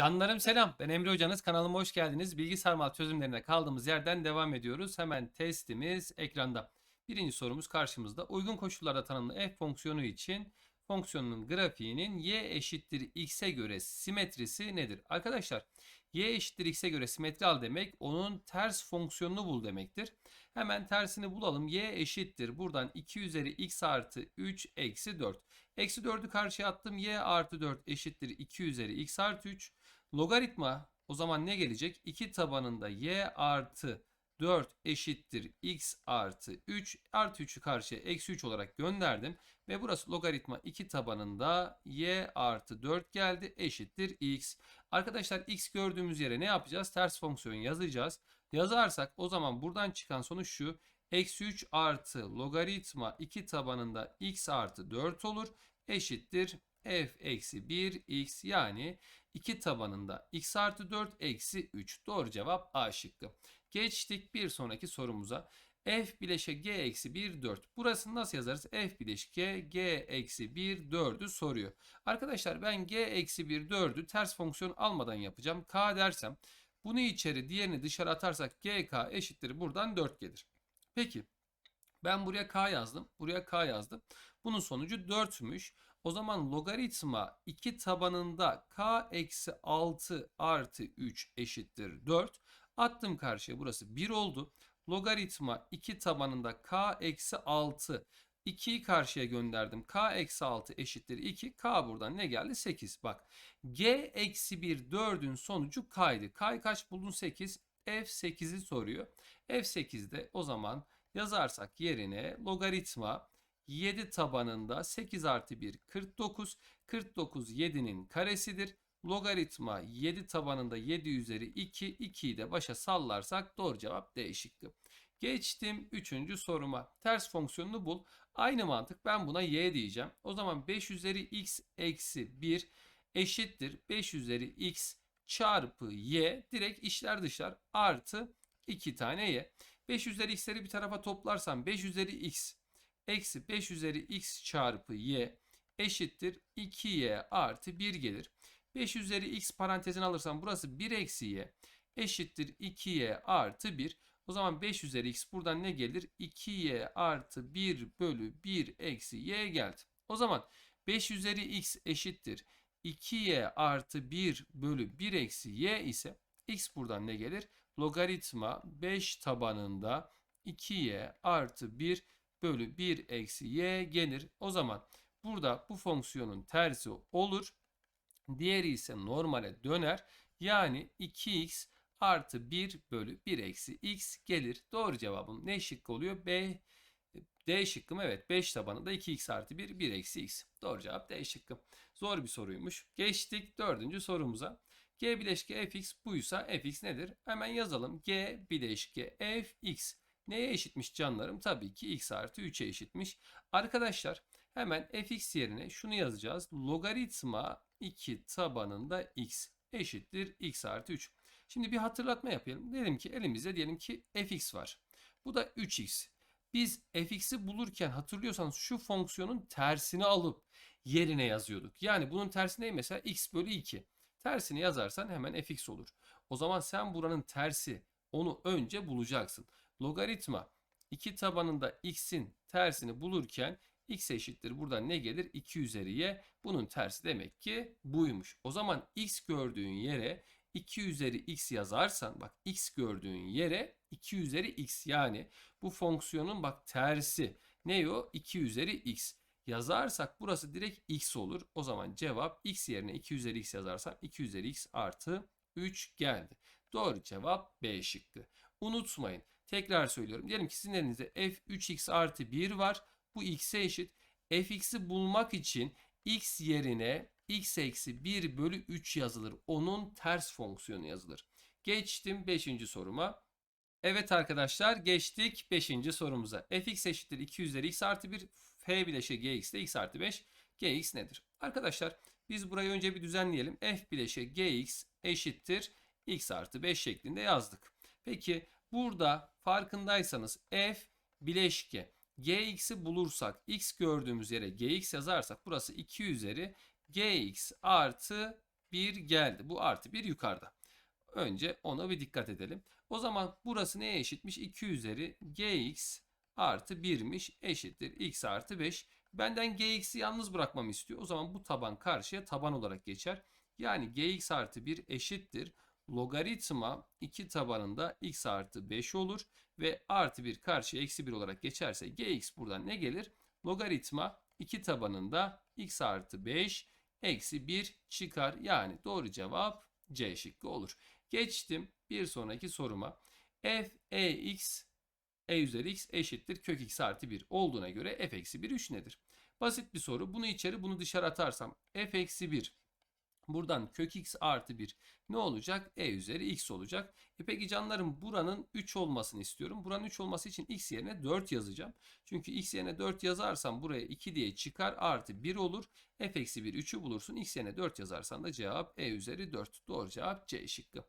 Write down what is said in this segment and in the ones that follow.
Canlarım selam. Ben Emre Hocanız. Kanalıma hoş geldiniz. Bilgi sarmal çözümlerine kaldığımız yerden devam ediyoruz. Hemen testimiz ekranda. Birinci sorumuz karşımızda. Uygun koşullarda tanımlı f fonksiyonu için fonksiyonun grafiğinin y eşittir x'e göre simetrisi nedir? Arkadaşlar y eşittir x'e göre simetri al demek onun ters fonksiyonunu bul demektir. Hemen tersini bulalım. y eşittir. Buradan 2 üzeri x artı 3 eksi 4. Eksi 4'ü karşıya attım. y artı 4 eşittir 2 üzeri x artı 3. Logaritma o zaman ne gelecek? 2 tabanında y artı 4 eşittir x artı 3 artı 3'ü karşıya eksi 3 olarak gönderdim. Ve burası logaritma 2 tabanında y artı 4 geldi eşittir x. Arkadaşlar x gördüğümüz yere ne yapacağız? Ters fonksiyon yazacağız. Yazarsak o zaman buradan çıkan sonuç şu. Eksi 3 artı logaritma 2 tabanında x artı 4 olur. Eşittir f eksi 1 x yani 2 tabanında x artı 4 eksi 3. Doğru cevap A şıkkı. Geçtik bir sonraki sorumuza. f bileşe g eksi 1 4. Burasını nasıl yazarız? f bileşke g eksi 1 4'ü soruyor. Arkadaşlar ben g eksi 1 4'ü ters fonksiyon almadan yapacağım. k dersem bunu içeri diğerini dışarı atarsak gk eşittir buradan 4 gelir. Peki ben buraya k yazdım. Buraya k yazdım. Bunun sonucu 4'müş. O zaman logaritma 2 tabanında k eksi 6 artı 3 eşittir 4. Attım karşıya burası 1 oldu. Logaritma 2 tabanında k eksi 6 2'yi karşıya gönderdim. k eksi 6 eşittir 2. k buradan ne geldi? 8. Bak g eksi 1 4'ün sonucu k'ydı. k'yı kaç buldun? 8. f8'i soruyor. f8'de o zaman yazarsak yerine logaritma 7 tabanında 8 artı 1 49. 49 7'nin karesidir. Logaritma 7 tabanında 7 üzeri 2. 2'yi de başa sallarsak doğru cevap D şıkkı. Geçtim 3. soruma. Ters fonksiyonunu bul. Aynı mantık ben buna y diyeceğim. O zaman 5 üzeri x eksi 1 eşittir. 5 üzeri x çarpı y direkt işler dışlar artı 2 tane y. 5 üzeri x'leri bir tarafa toplarsam 5 üzeri x eksi 5 üzeri x çarpı y eşittir 2y artı 1 gelir. 5 üzeri x parantezine alırsam burası 1 eksi y eşittir 2y artı 1. O zaman 5 üzeri x buradan ne gelir? 2y artı 1 bölü 1 eksi y geldi. O zaman 5 üzeri x eşittir 2y artı 1 bölü 1 eksi y ise x buradan ne gelir? Logaritma 5 tabanında 2y artı 1 bölü 1 eksi y gelir. O zaman burada bu fonksiyonun tersi olur. Diğeri ise normale döner. Yani 2x artı 1 bölü 1 eksi x gelir. Doğru cevabım ne şıkkı oluyor? B D şıkkı mı? Evet 5 tabanında 2x artı 1 1 eksi x. Doğru cevap D şıkkı. Zor bir soruymuş. Geçtik dördüncü sorumuza. G bileşke fx buysa fx nedir? Hemen yazalım. G bileşke fx. Neye eşitmiş canlarım? Tabii ki x artı 3'e eşitmiş. Arkadaşlar hemen fx yerine şunu yazacağız. Logaritma 2 tabanında x eşittir x artı 3. Şimdi bir hatırlatma yapalım. Dedim ki elimizde diyelim ki fx var. Bu da 3x. Biz fx'i bulurken hatırlıyorsanız şu fonksiyonun tersini alıp yerine yazıyorduk. Yani bunun tersi ne mesela? x bölü 2. Tersini yazarsan hemen fx olur. O zaman sen buranın tersi onu önce bulacaksın. Logaritma 2 tabanında x'in tersini bulurken x eşittir buradan ne gelir? 2 üzeri y. Bunun tersi demek ki buymuş. O zaman x gördüğün yere 2 üzeri x yazarsan bak x gördüğün yere 2 üzeri x yani bu fonksiyonun bak tersi. Ne o? 2 üzeri x. Yazarsak burası direkt x olur. O zaman cevap x yerine 2 üzeri x yazarsam 2 üzeri x artı 3 geldi. Doğru cevap B şıkkı. Unutmayın. Tekrar söylüyorum. Diyelim ki sizin elinizde f3x artı 1 var. Bu x'e eşit. fx'i bulmak için x yerine x eksi 1 bölü 3 yazılır. Onun ters fonksiyonu yazılır. Geçtim 5. soruma. Evet arkadaşlar geçtik 5. sorumuza. fx eşittir 2 üzeri x artı 1. f bileşe gx de x artı 5. gx nedir? Arkadaşlar biz burayı önce bir düzenleyelim. f bileşe gx eşittir x artı 5 şeklinde yazdık. Peki burada farkındaysanız f bileşke gx'i bulursak x gördüğümüz yere gx yazarsak burası 2 üzeri gx artı 1 geldi. Bu artı 1 yukarıda. Önce ona bir dikkat edelim. O zaman burası neye eşitmiş? 2 üzeri gx artı 1'miş eşittir x artı 5. Benden gx'i yalnız bırakmamı istiyor. O zaman bu taban karşıya taban olarak geçer. Yani gx artı 1 eşittir. Logaritma 2 tabanında x artı 5 olur. Ve artı 1 karşıya eksi 1 olarak geçerse gx buradan ne gelir? Logaritma 2 tabanında x artı 5 eksi 1 çıkar. Yani doğru cevap C şıkkı olur. Geçtim bir sonraki soruma. f e x e üzeri x eşittir kök x artı 1 olduğuna göre f eksi 1 3 nedir? Basit bir soru. Bunu içeri bunu dışarı atarsam f eksi 1 buradan kök x artı 1 ne olacak? e üzeri x olacak. E peki canlarım buranın 3 olmasını istiyorum. Buranın 3 olması için x yerine 4 yazacağım. Çünkü x yerine 4 yazarsam buraya 2 diye çıkar artı 1 olur. f eksi 1 3'ü bulursun. x yerine 4 yazarsan da cevap e üzeri 4. Doğru cevap C şıkkı.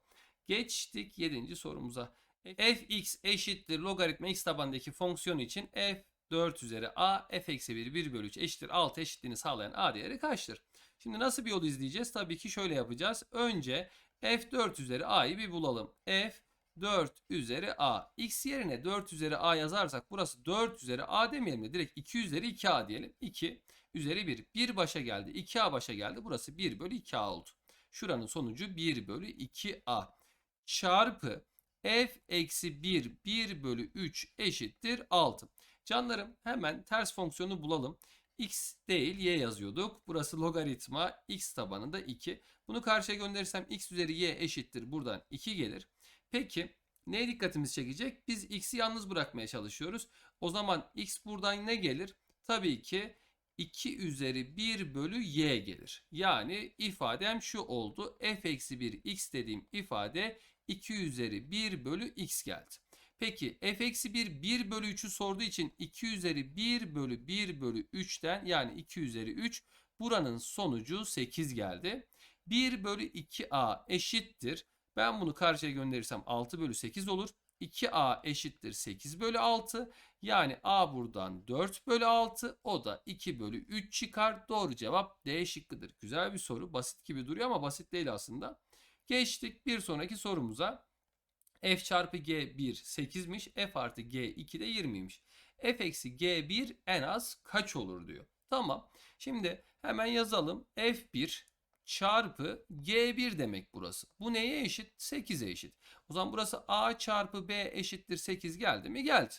Geçtik 7. sorumuza. fx eşittir logaritma x tabandaki fonksiyon için f 4 üzeri a f eksi 1 1 bölü 3 eşittir 6 eşitliğini sağlayan a değeri kaçtır? Şimdi nasıl bir yol izleyeceğiz? Tabii ki şöyle yapacağız. Önce f4 üzeri a'yı bir bulalım. f 4 üzeri a. x yerine 4 üzeri a yazarsak burası 4 üzeri a demeyelim de direkt 2 üzeri 2a diyelim. 2 üzeri 1. 1 başa geldi. 2a başa geldi. Burası 1 bölü 2a oldu. Şuranın sonucu 1 bölü 2a. Çarpı f eksi 1 1 bölü 3 eşittir 6. Canlarım hemen ters fonksiyonu bulalım. X değil y yazıyorduk. Burası logaritma x tabanında 2. Bunu karşıya gönderirsem x üzeri y eşittir. Buradan 2 gelir. Peki neye dikkatimizi çekecek? Biz x'i yalnız bırakmaya çalışıyoruz. O zaman x buradan ne gelir? Tabii ki 2 üzeri 1 bölü y gelir. Yani ifadem şu oldu. f eksi 1 x dediğim ifade 2 üzeri 1 bölü x geldi. Peki f eksi 1 1 bölü 3'ü sorduğu için 2 üzeri 1 bölü 1 bölü 3'ten yani 2 üzeri 3 buranın sonucu 8 geldi. 1 bölü 2a eşittir. Ben bunu karşıya gönderirsem 6 bölü 8 olur. 2a eşittir 8 bölü 6. Yani a buradan 4 bölü 6. O da 2 bölü 3 çıkar. Doğru cevap D şıkkıdır. Güzel bir soru. Basit gibi duruyor ama basit değil aslında. Geçtik bir sonraki sorumuza. F çarpı g1 8'miş. f artı g2 de 20'ymiş. f eksi g1 en az kaç olur diyor. Tamam. Şimdi hemen yazalım. f1 çarpı G1 demek burası. Bu neye eşit? 8'e eşit. O zaman burası A çarpı B eşittir 8 geldi mi? Geldi.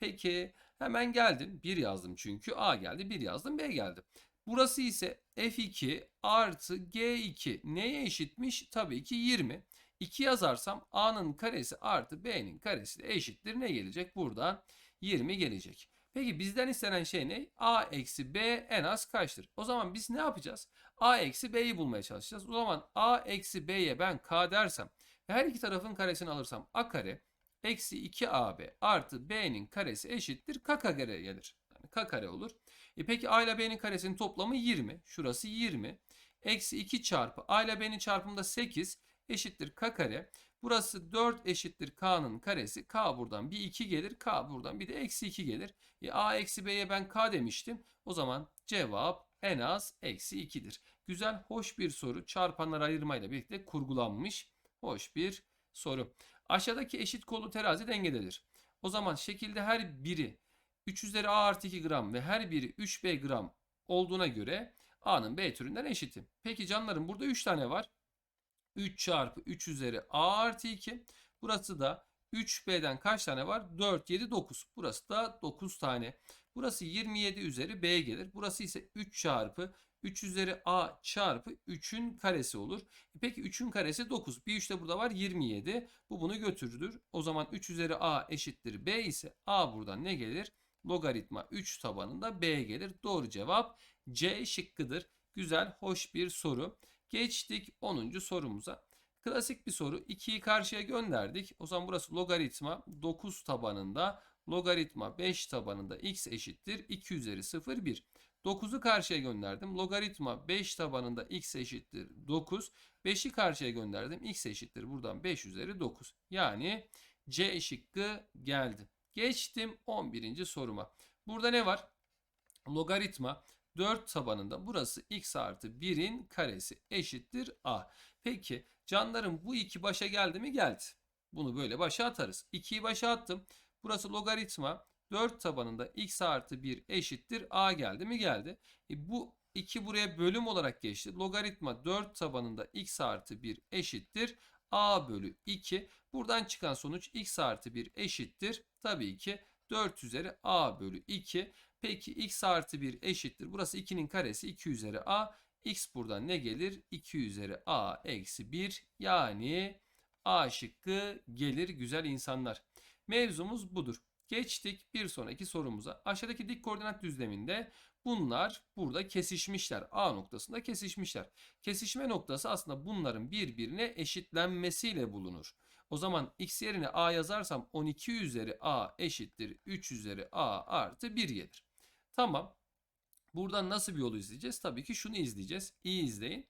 Peki hemen geldim. 1 yazdım çünkü. A geldi. 1 yazdım. B geldi. Burası ise F2 artı G2 neye eşitmiş? Tabii ki 20. 2 yazarsam A'nın karesi artı B'nin karesi de eşittir. Ne gelecek? Buradan 20 gelecek. Peki bizden istenen şey ne? A eksi B en az kaçtır? O zaman biz ne yapacağız? A eksi B'yi bulmaya çalışacağız. O zaman A eksi B'ye ben K dersem ve her iki tarafın karesini alırsam A kare eksi 2AB artı B'nin karesi eşittir K kare gelir. Yani K kare olur. E peki A ile B'nin karesinin toplamı 20. Şurası 20. Eksi 2 çarpı A ile B'nin çarpımı da 8 eşittir K kare. Burası 4 eşittir K'nın karesi. K buradan bir 2 gelir. K buradan bir de eksi 2 gelir. E, A eksi B'ye ben K demiştim. O zaman cevap en az eksi 2'dir. Güzel, hoş bir soru. Çarpanlar ayırmayla birlikte kurgulanmış. Hoş bir soru. Aşağıdaki eşit kollu terazi dengededir. O zaman şekilde her biri 3 üzeri A artı 2 gram ve her biri 3B gram olduğuna göre A'nın B türünden eşiti. Peki canlarım burada 3 tane var. 3 çarpı 3 üzeri A artı 2. Burası da 3B'den kaç tane var? 4, 7, 9. Burası da 9 tane. Burası 27 üzeri B gelir. Burası ise 3 çarpı 3 üzeri A çarpı 3'ün karesi olur. E peki 3'ün karesi 9. Bir 3 de burada var 27. Bu bunu götürür. O zaman 3 üzeri A eşittir B ise A buradan ne gelir? Logaritma 3 tabanında B gelir. Doğru cevap C şıkkıdır. Güzel, hoş bir soru. Geçtik 10. sorumuza. Klasik bir soru. 2'yi karşıya gönderdik. O zaman burası logaritma 9 tabanında logaritma 5 tabanında x eşittir 2 üzeri 0 1. 9'u karşıya gönderdim. Logaritma 5 tabanında x eşittir 9. 5'i karşıya gönderdim. x eşittir buradan 5 üzeri 9. Yani C şıkkı geldi. Geçtim 11. soruma. Burada ne var? Logaritma 4 tabanında burası x artı 1'in karesi eşittir a. Peki canlarım bu 2 başa geldi mi? Geldi. Bunu böyle başa atarız. 2'yi başa attım. Burası logaritma 4 tabanında x artı 1 eşittir a geldi mi? Geldi. E bu 2 buraya bölüm olarak geçti. Logaritma 4 tabanında x artı 1 eşittir a bölü 2. Buradan çıkan sonuç x artı 1 eşittir. Tabii ki 4 üzeri a bölü 2. Peki x artı 1 eşittir. Burası 2'nin karesi 2 üzeri a. x buradan ne gelir? 2 üzeri a eksi 1 yani a şıkkı gelir güzel insanlar. Mevzumuz budur. Geçtik bir sonraki sorumuza. Aşağıdaki dik koordinat düzleminde bunlar burada kesişmişler. A noktasında kesişmişler. Kesişme noktası aslında bunların birbirine eşitlenmesiyle bulunur. O zaman x yerine a yazarsam 12 üzeri a eşittir 3 üzeri a artı 1 gelir. Tamam. Buradan nasıl bir yolu izleyeceğiz? Tabii ki şunu izleyeceğiz. İyi izleyin.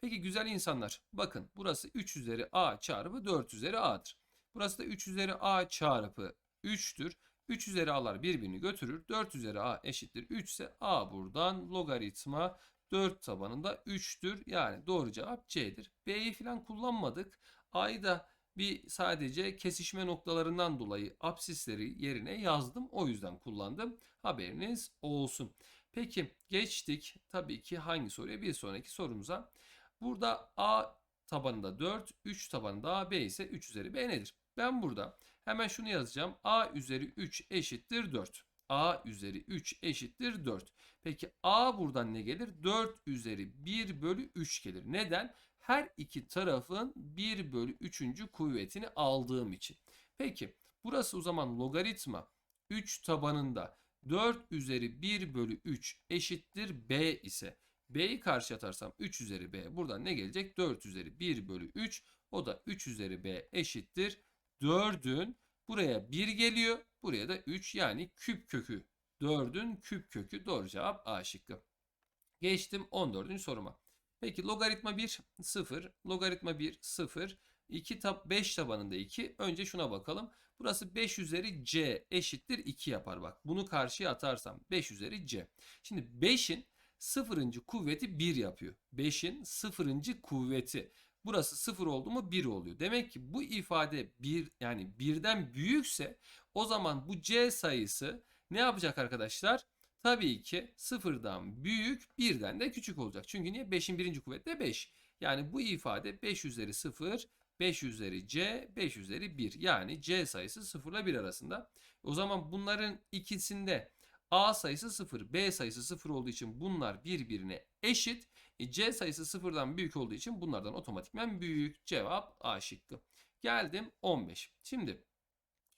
Peki güzel insanlar bakın burası 3 üzeri a çarpı 4 üzeri a'dır. Burası da 3 üzeri a çarpı 3'tür. 3 üzeri a'lar birbirini götürür. 4 üzeri a eşittir 3 ise a buradan logaritma 4 tabanında 3'tür. Yani doğru cevap C'dir. B'yi falan kullanmadık. A'yı da bir sadece kesişme noktalarından dolayı absisleri yerine yazdım. O yüzden kullandım. Haberiniz olsun. Peki geçtik tabii ki hangi soruya? Bir sonraki sorumuza. Burada A tabanında 4, 3 tabanında B ise 3 üzeri B nedir? Ben burada hemen şunu yazacağım. A üzeri 3 eşittir 4. A üzeri 3 eşittir 4. Peki A buradan ne gelir? 4 üzeri 1 bölü 3 gelir. Neden? Her iki tarafın 1 bölü 3. kuvvetini aldığım için. Peki burası o zaman logaritma 3 tabanında 4 üzeri 1 bölü 3 eşittir B ise B'yi karşı atarsam 3 üzeri B. Buradan ne gelecek? 4 üzeri 1 bölü 3. O da 3 üzeri B eşittir. 4'ün buraya 1 geliyor. Buraya da 3 yani küp kökü. 4'ün küp kökü doğru cevap A şıkkı. Geçtim 14. soruma. Peki logaritma 1 0, logaritma 1 0, 2 tab 5 tabanında 2. Önce şuna bakalım. Burası 5 üzeri c eşittir 2 yapar bak. Bunu karşıya atarsam 5 üzeri c. Şimdi 5'in sıfırıncı kuvveti 1 yapıyor. 5'in sıfırıncı kuvveti. Burası 0 oldu mu 1 oluyor. Demek ki bu ifade 1 yani 1'den büyükse o zaman bu c sayısı ne yapacak arkadaşlar? Tabii ki sıfırdan büyük birden de küçük olacak. Çünkü niye? 5'in birinci kuvveti de 5. Yani bu ifade 5 üzeri 0, 5 üzeri c, 5 üzeri 1. Yani c sayısı 0 ile 1 arasında. O zaman bunların ikisinde a sayısı 0, b sayısı 0 olduğu için bunlar birbirine eşit. E, c sayısı 0'dan büyük olduğu için bunlardan otomatikmen büyük. Cevap A şıkkı. Geldim 15. Şimdi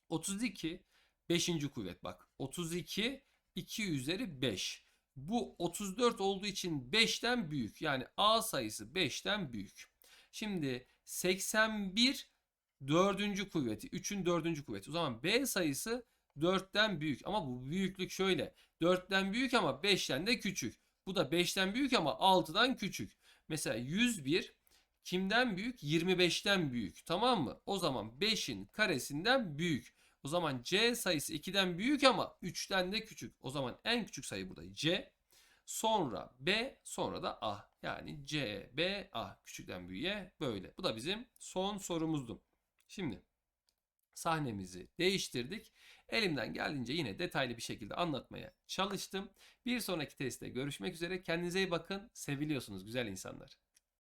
32 5. kuvvet bak. 32 2 üzeri 5. Bu 34 olduğu için 5'ten büyük. Yani A sayısı 5'ten büyük. Şimdi 81 dördüncü kuvveti. 3'ün dördüncü kuvveti. O zaman B sayısı 4'ten büyük. Ama bu büyüklük şöyle. 4'ten büyük ama 5'ten de küçük. Bu da 5'ten büyük ama 6'dan küçük. Mesela 101 kimden büyük? 25'ten büyük. Tamam mı? O zaman 5'in karesinden büyük. O zaman C sayısı 2'den büyük ama 3'ten de küçük. O zaman en küçük sayı burada C. Sonra B, sonra da A. Yani C, B, A. Küçükten büyüğe böyle. Bu da bizim son sorumuzdu. Şimdi sahnemizi değiştirdik. Elimden geldiğince yine detaylı bir şekilde anlatmaya çalıştım. Bir sonraki testte görüşmek üzere. Kendinize iyi bakın. Seviliyorsunuz güzel insanlar.